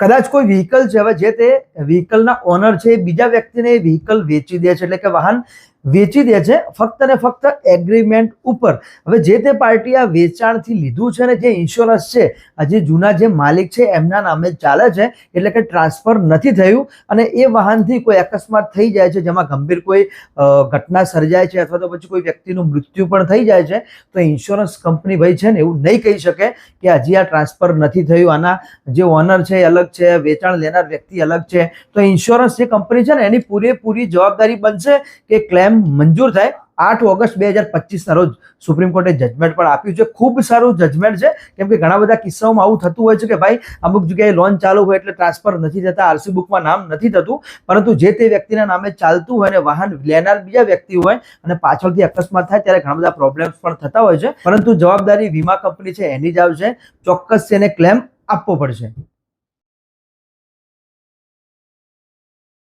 કદાચ કોઈ વ્હીકલ છે, હવે જે તે વ્હીકલના ઓનર છે બીજા વ્યક્તિને વ્હીકલ વેચી દે છે, એટલે કે વાહન વેચી દે છે ફક્ત ને ફક્ત એગ્રીમેન્ટ ઉપર. હવે જે તે પાર્ટી આ વેચાણથી લીધું છે ને જે ઇન્સ્યોરન્સ છે હજી જૂના જે માલિક છે એમના નામે ચાલે છે, એટલે કે ટ્રાન્સફર નથી થયું અને એ વાહનથી કોઈ અકસ્માત થઈ જાય છે, જેમાં ગંભીર કોઈ ઘટના સર્જાય છે અથવા તો પછી કોઈ વ્યક્તિનું મૃત્યુ પણ થઈ જાય છે, તો ઇન્સ્યોરન્સ કંપની ભાઈ છે ને એવું નહીં કહી શકે કે હજી આ ટ્રાન્સફર નથી થયું. આના જે ઓનર છે એ અલગ છે, વેચાણ લેનાર વ્યક્તિ અલગ છે. તો ઇન્સ્યોરન્સ જે કંપની છે ને એની પૂરેપૂરી જવાબદારી બનશે કે ક્લેમ મંજૂર થાય આઠ ઓગસ્ટ બે હજાર પચીસના રોજ. સુપ્રીમ કોર્ટે જજમેન્ટ પણ આપ્યું છે. ખૂબ સારું જજમેન્ટ છે. કેમ કે ઘણા બધા કિસ્સાઓમાં આવું થતું હોય છે કે ભાઈ, અમુક જગ્યાએ લોન ચાલુ હોય એટલે ટ્રાન્સફર નથી થતા આરસી બુકમાં નામ નથી થતું. પરંતુ જે તે વ્યક્તિના નામે ચાલતું હોય અને વાહન લેનાર બીજા વ્યક્તિ હોય અને પાછળથી અકસ્માત થાય ત્યારે ઘણા બધા પ્રોબ્લેમ્સ પણ થતા હોય છે. પરંતુ જવાબદારી વીમા કંપની છે, એની જ આવશે. ચોક્કસ તેને ક્લેમ આપવો પડશે.